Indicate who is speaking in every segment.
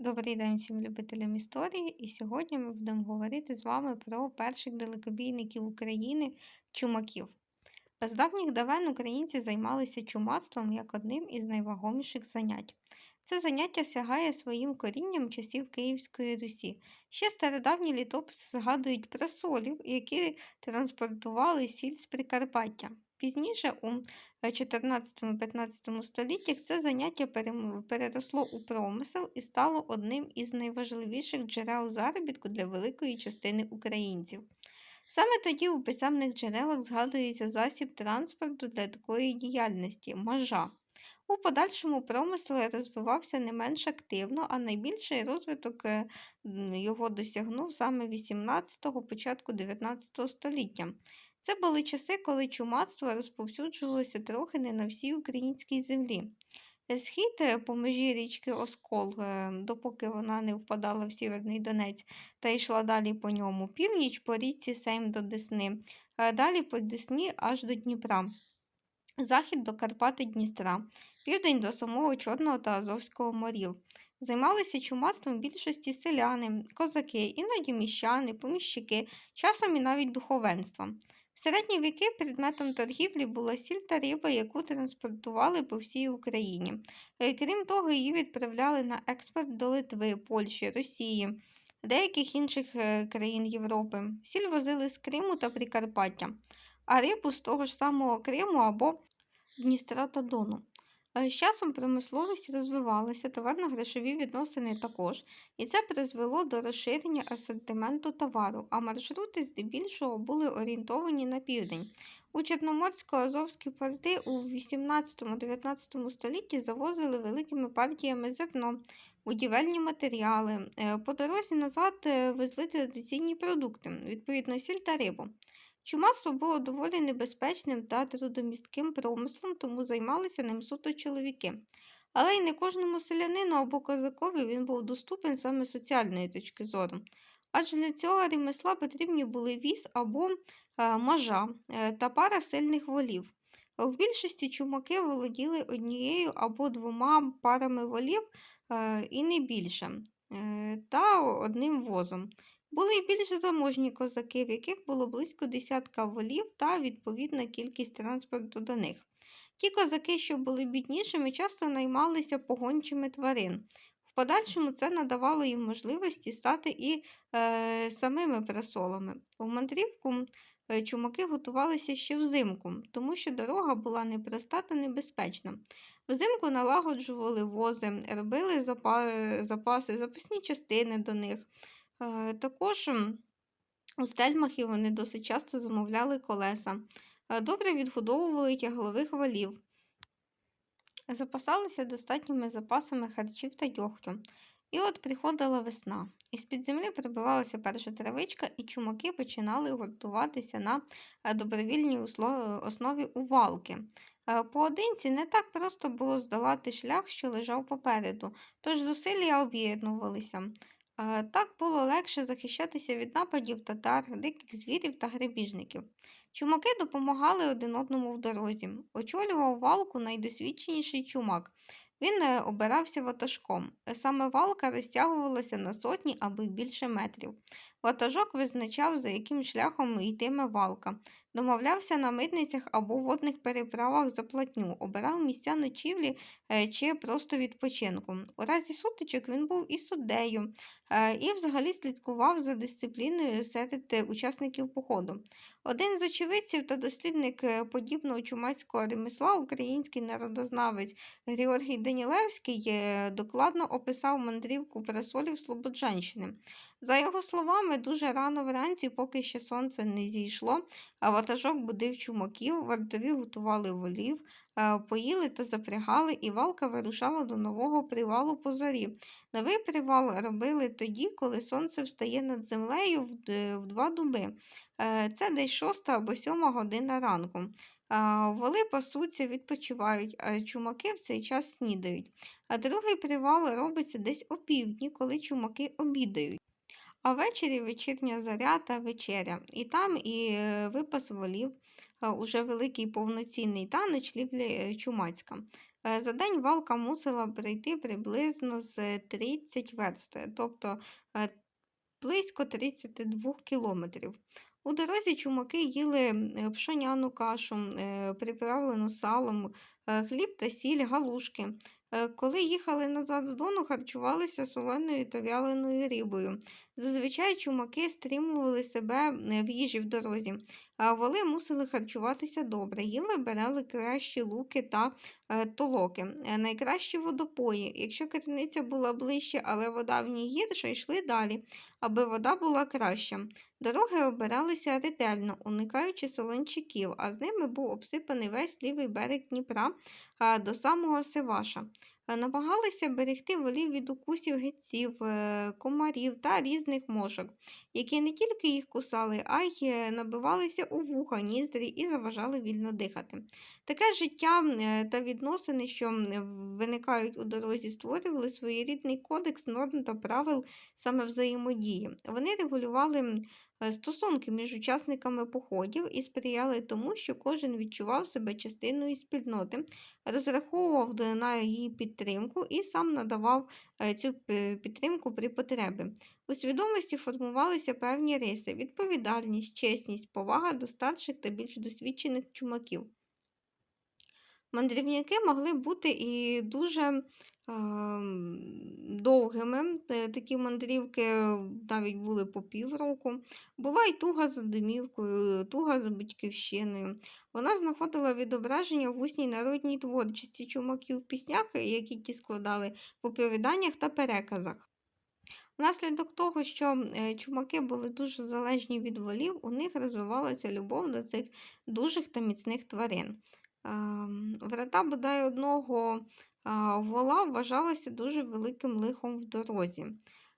Speaker 1: Добрий день всім любителям історії, і сьогодні ми будемо говорити з вами про перших далекобійників України чумаків. З давніх давен українці займалися чумацтвом як одним із найвагоміших занять. Це заняття сягає своїм корінням часів Київської Русі. Ще стародавні літописи згадують про солів, які транспортували сіль з Прикарпаття. Пізніше, у 14-15 століттях, це заняття переросло у промисел і стало одним із найважливіших джерел заробітку для великої частини українців. Саме тоді у писемних джерелах згадується засіб транспорту для такої діяльності мажа. У подальшому промисел розвивався не менш активно, а найбільший розвиток е, його досягнув саме 18-го, початку 19 століття. Це були часи, коли чумацтво розповсюджувалося трохи не на всій українській землі. Е, Схід е, по межі річки Оскол, е, допоки вона не впадала в Сєвєрний Донець та йшла далі по ньому, північ по річці Сейм до Десни, далі по Десні аж до Дніпра, захід до Карпати Дністра, південь до самого Чорного та Азовського морів. Займалися чумацтвом більшості селяни, козаки, іноді міщани, поміщики, часом і навіть духовенство. В середні віки предметом торгівлі була сіль та риба, яку транспортували по всій Україні. Е, Крім того, її відправляли на експорт до Литви, Польщі, Росії, деяких інших е, країн Європи. Сіль возили з Криму та Прикарпаття, а рибу з того ж самого Криму або Дністра та Дону. Е, З часом промисловість розвивалася, товарно-грошові відносини також, і це призвело до розширення асортименту товару, а маршрути здебільшого були орієнтовані на південь. У Чорноморсько-Азовські порти у 18-19 столітті завозили великими партіями зерно, будівельні матеріали. Е, По дорозі назад е, везли традиційні продукти, відповідно сіль та рибу. Чумацтво було доволі небезпечним та трудомістким промислом, тому займалися ним суто чоловіки. Але й не кожному селянину або козакові він був доступен саме соціальної точки зору. Адже для цього ремесла потрібні були віз або е, мажа е, та пара сильних волів. В більшості чумаки володіли однією або двома парами волів е, і не більше, е, та одним возом. Були й більш заможні козаки, в яких було близько десятка волів та відповідна кількість транспорту до них. Ті козаки, що були біднішими, часто наймалися погончими тварин. В подальшому це надавало їм можливості стати і е, самими прасолами. У мандрівку е, чумаки готувалися ще взимку, тому що дорога була непроста та небезпечна. Взимку налагоджували вози, робили запаси, запасні частини до них. Е, Також у стельмахів вони досить часто замовляли колеса, Е, добре відгодовували тяглових валів, запасалися достатніми запасами харчів та дьогтю. І от приходила весна, і з-під землі прибивалася перша травичка, і чумаки починали готуватися на е, добровільній основі у валки. Е, Поодинці не так просто було здолати шлях, що лежав попереду, тож зусилля об'єднувалися. Е, Так було легше захищатися від нападів татар, диких звірів та грабіжників. Чумаки допомагали один одному в дорозі. Очолював валку найдосвідченіший чумак. Він е, обирався ватажком. Саме валка розтягувалася на сотні або більше метрів. Ватажок визначав, за яким шляхом йтиме валка, домовлявся на митницях або водних переправах за платню, обирав місця ночівлі е, чи просто відпочинку. У разі сутичок він був і суддею, е, і взагалі слідкував за дисципліною серед е, учасників походу. Один з очевидців та дослідник подібного чумацького ремесла, український народознавець Георгій Данілевський, докладно описав мандрівку прасолів Слободжанщини. За його словами, дуже рано вранці, поки ще сонце не зійшло, ватажок будив чумаків, вартові готували волів, е, поїли та запрягали, і валка вирушала до нового привалу по зорі. Новий привал робили тоді, коли сонце встає над землею в, два дуби. Е, Це десь шоста або сьома година ранку. Воли пасуться, відпочивають, а чумаки в цей час снідають. А другий привал робиться десь опівдні, коли чумаки обідають. А ввечері вечірня заря та вечеря. І там і е, випас волів, е, уже великий повноцінний та ночлівля е, чумацька. За день валка мусила пройти приблизно з 30 верст, тобто близько 32 кілометрів. У дорозі чумаки їли пшоняну кашу, приправлену салом, хліб та сіль, галушки. Коли їхали назад з Дону, харчувалися соленою та вяленою рибою. Зазвичай чумаки стримували себе е, в їжі в дорозі, а воли мусили харчуватися добре. Їм вибирали кращі луки та е, толоки, е, найкращі водопої. Якщо криниця була ближче, але вода в ній гірша, йшли далі, аби вода була краща. Дороги обиралися ретельно, уникаючи солончаків, а з ними був обсипаний весь лівий берег Дніпра до самого Севаша. Е, Намагалися берегти волів від укусів гетців, е, комарів та різних мошок, які не тільки їх кусали, а й е, набивалися у вуха, ніздрі і заважали вільно дихати. Таке життя та відносини, що виникають у дорозі, створювали своєрідний кодекс норм та правил саме взаємодії. Вони регулювали стосунки між учасниками походів і сприяли тому, що кожен відчував себе частиною спільноти, розраховував на її підтримку і сам надавав е, цю підтримку при потребі. У свідомості формувалися певні риси: відповідальність, чесність, повага до старших та більш досвідчених чумаків. Мандрівники могли бути і дуже ем, довгими. Е, Такі мандрівки навіть були по півроку. Була й туга за домівкою, туга за батьківщиною. Вона знаходила відображення в усній народній творчості чумаків в піснях, які ті складали в оповіданнях та переказах. Внаслідок того, що е, чумаки були дуже залежні від волів, у них розвивалася любов до цих дужих та міцних тварин. Ем, Врата бодай одного вола вважалася дуже великим лихом в дорозі.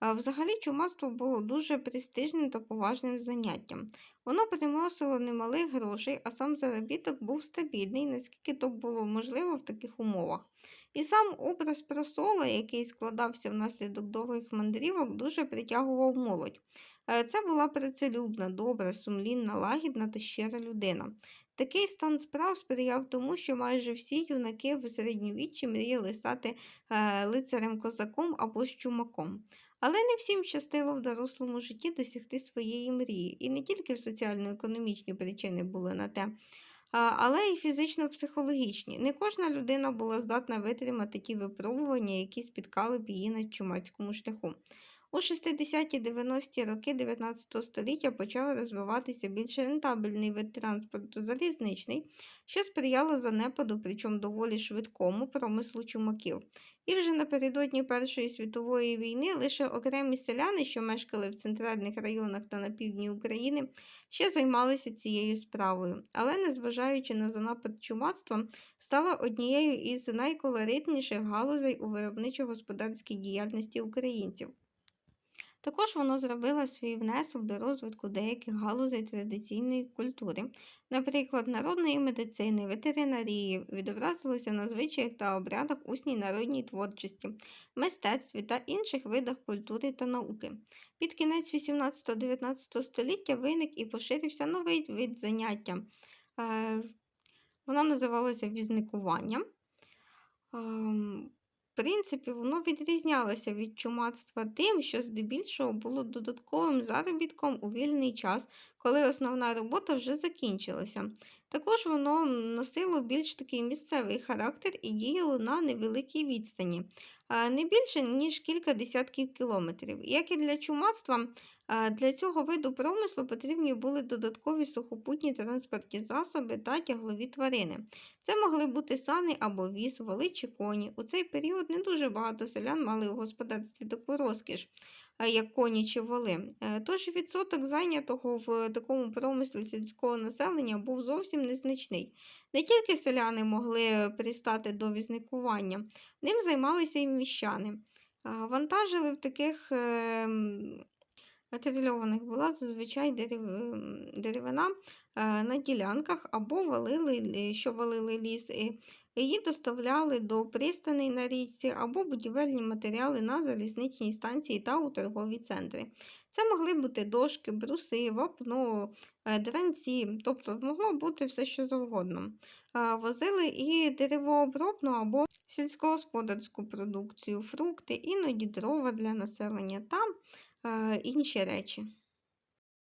Speaker 1: Взагалі, чумацтво було дуже престижним та поважним заняттям. Воно приносило немалих грошей, а сам заробіток був стабільний, наскільки то було можливо в таких умовах. І сам образ просола, який складався внаслідок довгих мандрівок, дуже притягував молодь. Е, Це була працелюбна, добра, сумлінна, лагідна та щира людина. Такий стан справ сприяв тому, що майже всі юнаки в середньовіччі мріяли стати е, лицарем-козаком або ж чумаком. Але не всім щастило в дорослому житті досягти своєї мрії, і не тільки в соціально-економічні причини були на те, але й фізично-психологічні. Не кожна людина була здатна витримати ті випробування, які спіткали б її на чумацькому шляху. У 60-90-ті роки 19 століття почав розвиватися більш рентабельний вид транспорту залізничний, що сприяло занепаду, причому доволі швидкому промислу чумаків. І вже напередодні Першої світової війни лише окремі селяни, що мешкали в центральних районах та на півдні України, ще займалися цією справою. Але, незважаючи на занапад чумацтва, стала однією із найколоритніших галузей у виробничо-господарській діяльності українців. Також воно зробило свій внесок до розвитку деяких галузей традиційної культури, наприклад, народної медицини, ветеринарії, відобразилося на звичаях та обрядах усній народній творчості, мистецтві та інших видах культури та науки. Під кінець 18-19 століття виник і поширився новий вид заняття. Е, Воно називалося візникуванням. Принципі, воно відрізнялося від чумацтва тим, що здебільшого було додатковим заробітком у вільний час, коли основна робота вже закінчилася. Також воно носило більш такий місцевий характер і діяло на невеликій відстані, не більше, ніж кілька десятків кілометрів. Як і для чумацтва, для цього виду промислу потрібні були додаткові сухопутні транспортні засоби та тяглові тварини. Це могли бути сани або віз, воли чи коні. У цей період не дуже багато селян мали у господарстві таку розкіш, е, як коні чи воли. Е, Тож відсоток зайнятого в такому промислі сільського населення був зовсім незначний. Не тільки селяни могли пристати до візникування, ним займалися і міщани. Вантажили в таких ем, була зазвичай деревина е, на ділянках або валили, що валили ліс, Її доставляли до пристаней на річці або будівельні матеріали на залізничній станції та у торгові центри. Це могли бути дошки, бруси, вапно, е, дранці, тобто могло бути все що завгодно. Е, Возили і деревообробну або сільськогосподарську продукцію, фрукти, іноді дрова для населення та інші речі.